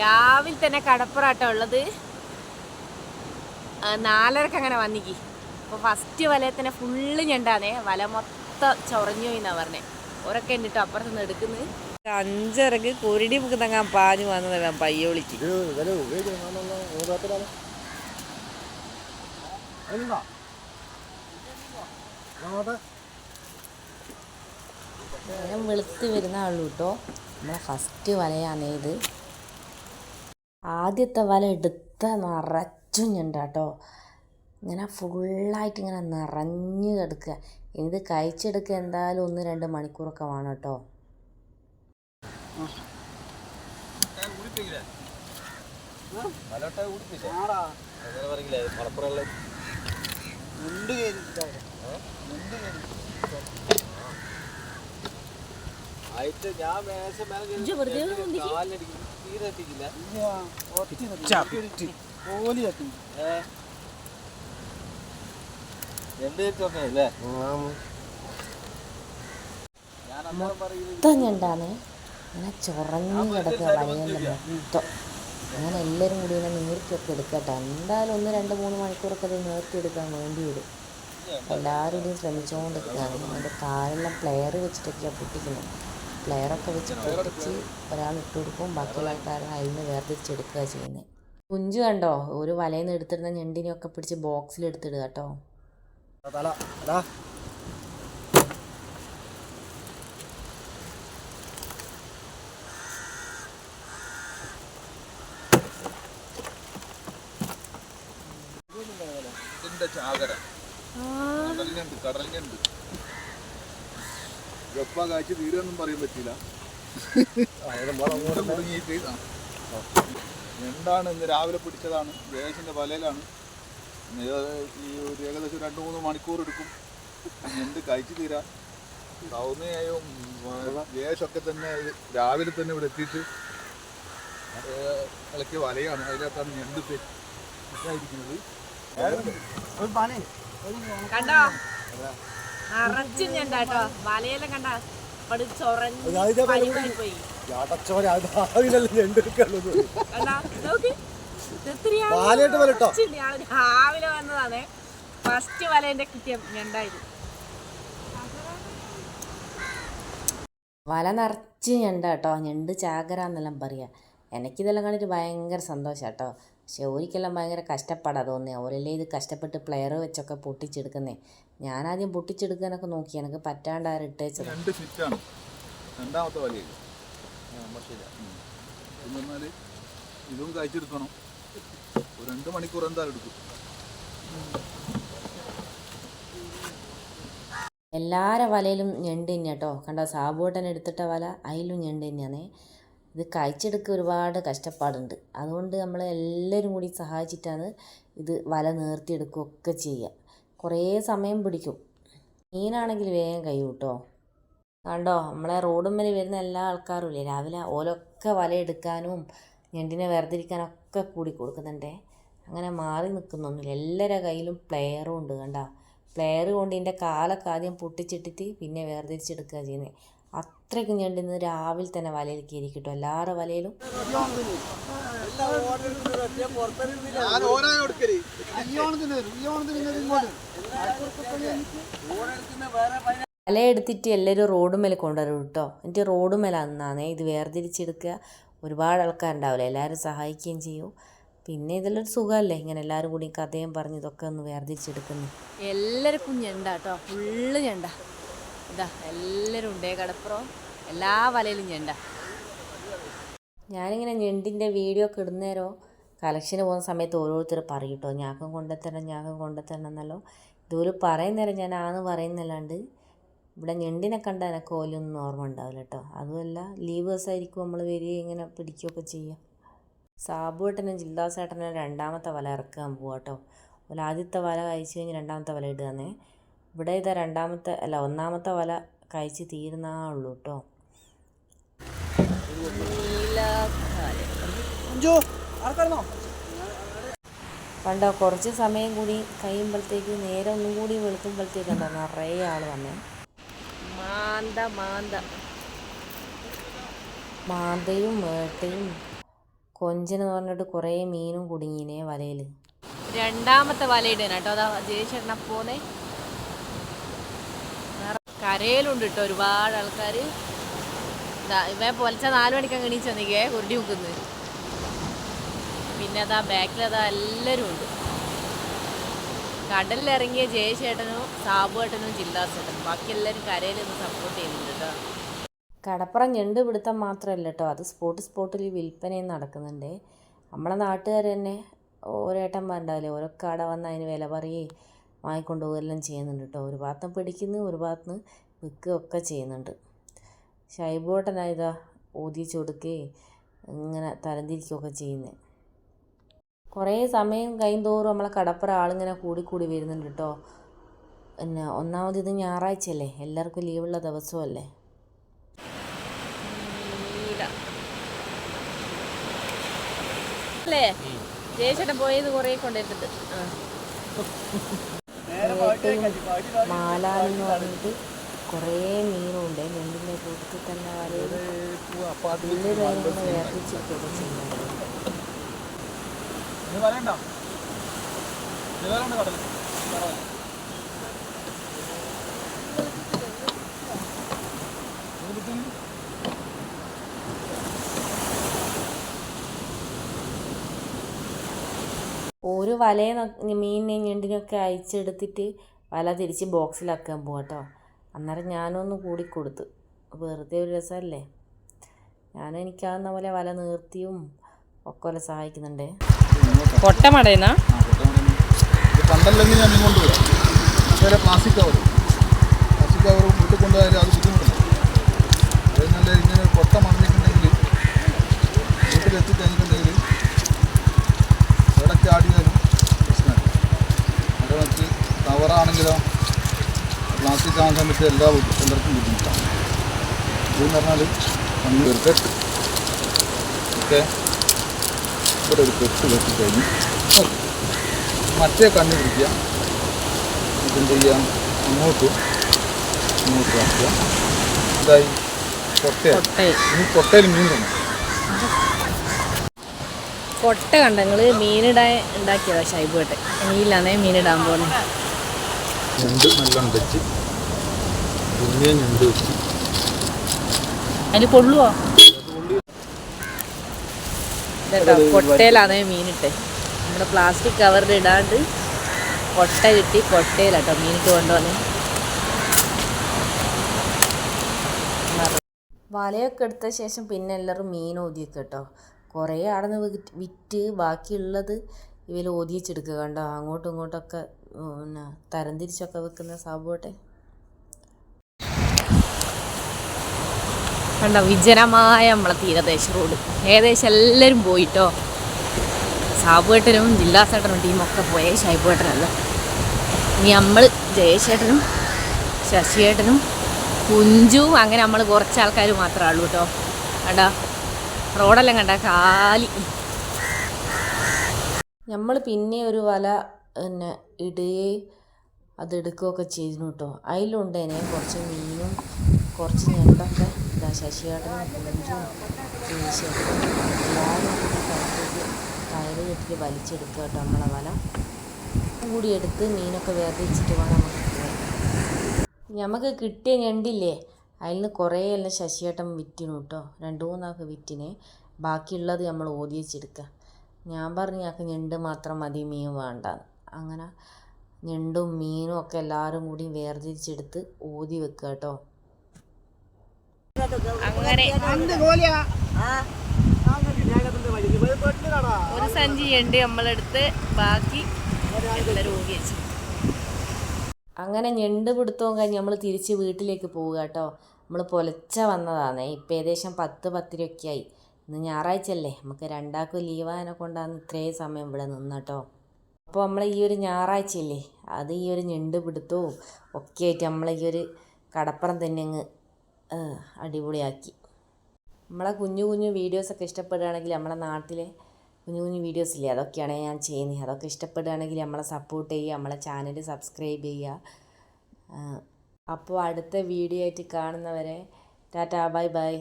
രാവിലെ തന്നെ കടപ്പുറാട്ടോ ഉള്ളത്. നാലരക്ക് അങ്ങനെ വന്നിക്കി. അപ്പോൾ ഫസ്റ്റ് വലയിൽ തന്നെ ഫുള്ള് ഞണ്ടാന്നേ. വല മൊത്തം ചൊറഞ്ഞു പോയിന്നാ പറഞ്ഞേ. ഒരൊക്കെ ഉണ്ട് കേട്ടോ അപ്പുറത്ത് നിന്ന് എടുക്കുന്നത് അഞ്ചരക്ക് കുരുടി മുക്കുന്നങ്ങാൻ പാഞ്ഞു വന്നതാണ് പയ്യോളിക്ക്. വെളുത്ത് വരുന്ന ആളു കേട്ടോ. നമ്മളെ ഫസ്റ്റ് വലയാണേ ഇത്. ആദ്യത്തെ വല എടുത്ത നിറച്ചും ഞണ്ടാട്ടോ. ഇങ്ങനെ ഫുള്ളായിട്ട് ഇങ്ങനെ നിറഞ്ഞു കിടക്കുക. ഇത് കഴിച്ചെടുക്കുക എന്തായാലും ഒന്ന് രണ്ട് മണിക്കൂറൊക്കെ വേണം കേട്ടോ. മുണ്ട് മൊത്തം ഞണ്ടാണ് ഇങ്ങനെ ചൊറഞ്ഞു കിടക്കുക മൊത്തം. അങ്ങനെ എല്ലാവരും കൂടി ഇങ്ങനെ നീർത്തിയൊക്കെ എടുക്കട്ടെ എന്തായാലും ഒന്ന് രണ്ട് മൂന്ന് മണിക്കൂറൊക്കെ അത് നീർത്തിയെടുക്കാൻ വേണ്ടി വരും. എല്ലാവരും ശ്രമിച്ചുകൊണ്ടിരിക്കുകയാണ് അതിന്റെ കാലെല്ലാം പ്ലെയർ വെച്ചിട്ടൊക്കെയാണ് പൊട്ടിക്കുന്നത്. പ്ലെയറൊക്കെ വെച്ച് പൊട്ടിച്ച് ഒരാൾ ഇട്ട് കൊടുക്കും. ബാക്കിയുള്ള ആൾക്കാർ അതിൽ നിന്ന് വേർതിരിച്ചെടുക്കുക ചെയ്യുന്നത് കുഞ്ചു കണ്ടോ? ഒരു വലയിൽ നിന്ന് എടുത്തിരുന്ന ഞണ്ടിനെയൊക്കെ പിടിച്ച് ബോക്സിൽ എടുത്തിടുക കേട്ടോ. ചാകര. കടലിനുണ്ട് കടലിനുണ്ട് ഗപ്പ കാഴ്ച തീരുമെന്നും പറയാൻ പറ്റില്ല അങ്ങോട്ട്. എന്താണ് ഇന്ന് രാവിലെ പിടിച്ചതാണ്? വേസിന്റെ വലയിലാണ്. ഈ ഒരു ഏകദേശം രണ്ട് മൂന്ന് മണിക്കൂർ എടുക്കും. എന്ത് കഴിച്ചു തീരാ? സൗമ്യയും വേഷമൊക്കെ തന്നെ രാവിലെ തന്നെ ഇവിടെ എത്തിയിട്ട് ഇളക്കിയ വലയാണ്. അതിനകത്താണ് എന്ത് ഇരിക്കുന്നത് ഒരു പണി. കണ്ടോ? നിറച്ചു വലയെല്ലാം കണ്ട പരിവായി പോയി. രാവിലെ വല വന്നതാണ്. ഫസ്റ്റ് വലേന്റെ കിട്ടിയ ഞണ്ടായത്. വല നിറച്ച് ഞണ്ട കേട്ടോ ഞണ്ട് ചാകര എന്നെല്ലാം പറയാ. എനിക്കിതെല്ലാം കണ്ടിട്ട് ഭയങ്കര സന്തോഷം കേട്ടോ പക്ഷെ ഓരിക്കെല്ലാം ഭയങ്കര കഷ്ടപ്പാടാ തോന്നിയ ഓരല്ലേ ഇത് കഷ്ടപ്പെട്ട് പ്ലെയർ വെച്ചൊക്കെ പൊട്ടിച്ചെടുക്കുന്നേ. ഞാനാദ്യം പൊട്ടിച്ചെടുക്കാനൊക്കെ നോക്കി. എനിക്ക് പറ്റാണ്ടാരും ഇട്ടേച്ചത്. രണ്ട് ഫിറ്റാണ് രണ്ടാമത്തെ വലയിൽ എന്ന് പറഞ്ഞാൽ ഇതും കഴിച്ചെടുക്കണം. ഒരു രണ്ട് മണിക്കൂർ എന്തായാലും എടുക്കും. എല്ലാരെ വലയിലും ഞണ്ട് തന്നെയാട്ടോ കണ്ടോ സാബുവേട്ടൻ എടുത്തിട്ട വല അതിലും ഞണ്ട് തന്നെയാണേ ഇത് കഴിച്ചെടുക്കുക ഒരുപാട് കഷ്ടപ്പാടുണ്ട്. അതുകൊണ്ട് നമ്മൾ എല്ലാവരും കൂടി സഹായിച്ചിട്ടാണ് ഇത് വല നേർത്തിയെടുക്കുകയൊക്കെ ചെയ്യുക. കുറേ സമയം പിടിക്കും. മീനാണെങ്കിൽ വേഗം കഴിയും കണ്ടോ? നമ്മളെ റോഡുമ്മൽ വരുന്ന എല്ലാ ആൾക്കാരും ഇല്ലേ? രാവിലെ ഓലൊക്കെ വല എടുക്കാനും ഞണ്ടിനെ വേർതിരിക്കാനൊക്കെ കൂടി കൊടുക്കുന്നുണ്ടേ. അങ്ങനെ മാറി നിൽക്കുന്നൊന്നുമില്ല. എല്ലാവരുടെ കയ്യിലും പ്ലെയറും ഉണ്ട് കണ്ടോ? പ്ലെയർ കൊണ്ട് ഇതിന്റെ കാലൊക്കെ ആദ്യം പൊട്ടിച്ചിട്ടിട്ട് പിന്നെ വേർതിരിച്ചെടുക്കുക ചെയ്യുന്നത്. അത്രയ്ക്കും ഞണ്ടിന്ന് രാവിലെ തന്നെ വലയിൽ കയറി കിട്ടും. എല്ലാവരുടെ വലയിലും. വല എടുത്തിട്ട് എല്ലാവരും റോഡുമേൽ കൊണ്ടുവരും കേട്ടോ എന്നിട്ട് റോഡുമേൽ അന്നാണേ ഇത് വേർതിരിച്ചെടുക്കുക. ഒരുപാട് ആൾക്കാരുണ്ടാവില്ല? എല്ലാവരും സഹായിക്കുകയും ചെയ്യും. പിന്നെ ഇതിലൊരു സുഖമല്ലേ? ഇങ്ങനെ എല്ലാവരും കൂടി കഥയും പറഞ്ഞ് ഇതൊക്കെ ഒന്ന് വേർതിരിച്ചെടുക്കുന്നു. എല്ലാവർക്കും ഞണ്ട കേട്ടോ ഫുള്ള് ഞണ്ട. ഇതാ എല്ലാവരും ഉണ്ടേ. കടപ്പുറം എല്ലാ വലയിലും ഞണ്ട. ഞാനിങ്ങനെ ഞണ്ടിന്റെ വീഡിയോ ഒക്കെ ഇടുന്നേരോ കളക്ഷന് പോകുന്ന സമയത്ത് ഓരോരുത്തർ പറയും ഞാക്കും കൊണ്ടുത്തരണം ഞാക്കും കൊണ്ടുത്തരണം എന്നല്ലോ. ഇതൊരു പറയുന്നേരം ഞാൻ ആന്ന് പറയുന്നല്ലാണ്ട് ഇവിടെ ഞണ്ടിനെ കണ്ട എനക്ക് ഓലൊന്നും ഓർമ്മ ഉണ്ടാവില്ല കേട്ടോ അതുമല്ല ലീവ് ദിവസമായിരിക്കും നമ്മൾ വരികയും ഇങ്ങനെ പിടിക്കുകയൊക്കെ ചെയ്യുക. സാബുവേട്ടനും ജില്ലാസേട്ടനും രണ്ടാമത്തെ വല ഇറക്കാൻ പോവാട്ടോ അതുപോലെ ആദ്യത്തെ വല കഴിച്ച് കഴിഞ്ഞ് രണ്ടാമത്തെ വല ഇടുകയെന്നേ ഇവിടെ ഇതാ രണ്ടാമത്തെ അല്ല ഒന്നാമത്തെ വല കഴിച്ച് തീരുന്നേ ഉള്ളൂ കേട്ടോ കണ്ടോ കുറച്ച് സമയം കൂടി കഴിയുമ്പോഴത്തേക്ക് നേരെ ഒന്നും കൂടി വെളുക്കുമ്പോഴത്തേക്ക് എന്താ നിറയെ ആൾ വന്നേ. മാന്ത മാന്ത. മാന്തയും വേട്ടയും. പറഞ്ഞിട്ട് കുറേ മീനും കുടുങ്ങിനെ വലയിൽ രണ്ടാമത്തെ വലയിടേനാട്ടോ അതാ ജയിച്ചേട്ടനെ പോന്നെ. കരയിലുണ്ട് കേട്ടോ ഒരുപാട് ആൾക്കാർ ഇവ പൊലച്ച നാല് മണിക്കാൻ എണീച്ച് വന്നിക്കേ കുരുടി മുക്കുന്നത് പിന്നെ അതാ ബാക്കിൽ അതാ എല്ലാവരും ഉണ്ട്. കടലിലിറങ്ങിയ ജയചേട്ടനും സാബുവേട്ടനും ജില്ലാസേട്ടനും ബാക്കി എല്ലാവരും കരയിൽ നിന്ന് സപ്പോർട്ട് ചെയ്യുന്നുണ്ട് കേട്ടോ. കടപ്പുറം ഞണ്ട് പിടുത്തം മാത്രമല്ല കേട്ടോ അത് സ്പോട്ട് സ്പോട്ടിൽ വിൽപ്പനയും നടക്കുന്നുണ്ട്. നമ്മളെ നാട്ടുകാർ തന്നെ ഓരോ ഏട്ടന്മാരുണ്ടാവില്ലേ ഓരോ കട വന്ന് അതിന് വില പറയുകയും വാങ്ങിക്കൊണ്ട് പോവുകയെല്ലാം ചെയ്യുന്നുണ്ട് കേട്ടോ. ഒരു ഭാഗത്ത് പിടിക്കുന്നു ഒരു ഭാഗത്ത് വിൽക്കുകയൊക്കെ ചെയ്യുന്നുണ്ട്. ഷൈബോട്ടനായതാ ഓതിച്ച് കൊടുക്കുകയും ഇങ്ങനെ തരംതിരിക്കുകയൊക്കെ ചെയ്യുന്നത് കുറേ സമയം കഴിയുന്തോറും നമ്മളെ കടപ്പുറ ആളിങ്ങനെ കൂടിക്കൂടി വരുന്നുണ്ട് കേട്ടോ. പിന്നെ ഒന്നാമത് ഇത് ഞായറാഴ്ചയല്ലേ? എല്ലാവർക്കും ലീവുള്ള ദിവസമല്ലേ? അല്ലേ? ജയചേട്ടൻ പോയത് കുറേ കൊണ്ടുവരുന്നുണ്ട് ആ. മാലാന്ന് പറഞ്ഞിട്ട് കുറേ മീനുണ്ട്. ഞണ്ടിന്റെ കൂട്ടത്തിൽ തന്നെ ചെയ്യുന്നുണ്ട് ഇത് വലയുണ്ടോ ഒരു വലയെ മീനിനെ ഞണ്ടിനൊക്കെ അയച്ചെടുത്തിട്ട് വല തിരിച്ച് ബോക്സിലാക്കാൻ പോവാട്ടോ അന്നേരം ഞാനൊന്ന് കൂടി കൊടുത്ത് വെറുതെ ഒരു രസമല്ലേ ഞാനും എനിക്കാവുന്ന പോലെ വല നീർത്തിയും ഒക്കെ പോലെ സഹായിക്കുന്നുണ്ട്. കൊട്ടമടയുന്ന പണ്ടല്ലെങ്കിൽ ഞാൻ പ്ലാസ്റ്റിക് കവർ പ്ലാസ്റ്റിക് കവർ വീട്ടിൽ കൊണ്ടുപോയാലും അത് ബുദ്ധിമുട്ടില്ല അത് നല്ല ഇങ്ങനെ ഒരു കൊട്ട മണ്ണിട്ടുണ്ടെങ്കിൽ വീട്ടിലെത്തിക്കഴിഞ്ഞിട്ടുണ്ടെങ്കിൽ ചാടിയാലും പ്രശ്നമില്ല. അത് മറ്റ് കവറാണെങ്കിലോ പ്ലാസ്റ്റിക് ആകാൻ സമയത്ത് എല്ലാ എല്ലാവർക്കും ബുദ്ധിമുട്ടാണ്. ഇതെന്ന് പറഞ്ഞാൽ നമ്മൾ ഒരു കെട്ട്. ഓക്കെ? ഇവിടെ ഒരു കെട്ട് കെട്ടി കഴിഞ്ഞ്. മറ്റേ കണ്ണ് പിടിക്കുക. ഇതെന്ത് ചെയ്യുക? അങ്ങോട്ട് അങ്ങോട്ട് ആക്കുക. ഇതായി. കൊട്ടയായി ഇനി കൊട്ടയിൽ മീൻ തന്നെ കൊട്ട കണ്ട നിങ്ങൾ മീനിടാൻ ഉണ്ടാക്കിയതാ ഷൈബ് ഷൈബുട്ടെ മീനിലാണേ മീനിടാൻ പോകുന്നത് ഞണ്ട് നല്ലോണം വെച്ച്. പിന്നെയും ഞണ്ട് വെച്ച്. അതിൽ കൊള്ളുവോ? ഇതേട്ടോ കൊട്ടയിലാണേ മീനിട്ടെ. നമ്മുടെ പ്ലാസ്റ്റിക് കവറിൽ ഇടാണ്ട് കൊട്ട കിട്ടി കൊട്ടയിലാട്ടോ മീനിട്ട് കൊണ്ടുവന്നേ. വലയൊക്കെ എടുത്ത ശേഷം പിന്നെ എല്ലാവരും മീൻ ഊതിയൊക്കെ കേട്ടോ. കുറേ അവിടെ നിന്ന് വിറ്റ് ബാക്കിയുള്ളത് ഇവർ ഓതിച്ചെടുക്കുക കണ്ടോ? അങ്ങോട്ടും ഇങ്ങോട്ടൊക്കെ പിന്നെ തരംതിരിച്ചൊക്കെ വെക്കുന്ന സാബുവട്ടെ. കണ്ടോ? വിജനമായ നമ്മളെ തീരദേശ റോഡ്. ഏകദേശം എല്ലാവരും പോയിട്ടോ? സാബുവേട്ടനും ജില്ലാസേട്ടനും ടീമൊക്കെ പോയ ഷൈബുവേട്ടനല്ല. ഇനി നമ്മൾ ജയശേട്ടനും ശശിയേട്ടനും കുഞ്ചും അങ്ങനെ നമ്മൾ കുറച്ച് ആൾക്കാർ മാത്രമേ ഉള്ളൂ കേട്ടോ. കണ്ടാ? റോഡെല്ലാം കണ്ട കാലി. നമ്മൾ പിന്നെ ഒരു വല പിന്നെ ഇടുകയും അതെടുക്കുകയൊക്കെ ചെയ്തു കേട്ടോ. അതിലുണ്ടേനെ കുറച്ച് മീനും കുറച്ച് ഞണ്ടൊക്കെ ഇതാ ശശിയേട്ടനും കുഞ്ചും കെട്ടിട്ട് വലിച്ചെടുക്കുക കേട്ടോ നമ്മളെ വല. കൂടി എടുത്ത് മീനൊക്കെ വേർതിരിച്ചിട്ട് വേണം നമുക്ക് ഞമ്മക്ക് കിട്ടിയ ഞണ്ടില്ലേ അതിൽ നിന്ന് കുറേ എല്ലാം ശശിയേട്ടൻ വിറ്റിനു കേട്ടോ. രണ്ട് മൂന്നാൾക്ക് വിറ്റിനെ. ബാക്കിയുള്ളത് നമ്മൾ ഓതിയച്ചെടുക്കുക ഞാൻ പറഞ്ഞു ഞങ്ങൾക്ക് ഞണ്ട് മാത്രം മതി മീൻ വേണ്ട അങ്ങനെ ഞണ്ടും മീനും ഒക്കെ എല്ലാവരും കൂടി വേർതിരിച്ചെടുത്ത് ഓതി വെക്കുക കേട്ടോ. അങ്ങനെ ഒരു സഞ്ചി ഉണ്ട് നമ്മളെടുത്ത് ബാക്കി എല്ലാവരും ഊരി വെച്ചു. അങ്ങനെ ഞണ്ട് പിടുത്തവും കഴിഞ്ഞ് നമ്മൾ തിരിച്ച് വീട്ടിലേക്ക് പോവുക കേട്ടോ. നമ്മൾ പൊലച്ച വന്നതാണേ. ഇപ്പം ഏകദേശം പത്ത് പത്തിരയൊക്കെ ആയി ഇന്ന് ഞായറാഴ്ച അല്ലേ നമുക്ക് രണ്ടാൾക്കും ലീവാനെ കൊണ്ടാന്ന് ഇത്രയും സമയം ഇവിടെ നിന്ന് കേട്ടോ. അപ്പോൾ നമ്മൾ ഈ ഒരു ഞായറാഴ്ച ഇല്ലേ അത് ഈ ഒരു ഞണ്ട് പിടുത്തവും ഒക്കെ ആയിട്ട് നമ്മൾ ഈ ഒരു കടപ്പുറം തന്നെ അങ്ങ് അടിപൊളിയാക്കി. നമ്മളെ കുഞ്ഞു കുഞ്ഞു വീഡിയോസൊക്കെ ഇഷ്ടപ്പെടുകയാണെങ്കിൽ നമ്മളെ നാട്ടിലെ കുഞ്ഞു കുഞ്ഞു വീഡിയോസ് ഇല്ലേ അതൊക്കെയാണ് ഞാൻ ചെയ്യുന്നത് അതൊക്കെ ഇഷ്ടപ്പെടുകയാണെങ്കിൽ നമ്മളെ സപ്പോർട്ട് ചെയ്യുക നമ്മളെ ചാനൽ സബ്സ്ക്രൈബ് ചെയ്യുക. അപ്പോൾ അടുത്ത വീഡിയോ ആയിട്ട് കാണുന്നവരെ ടാറ്റാ ബൈ ബൈ.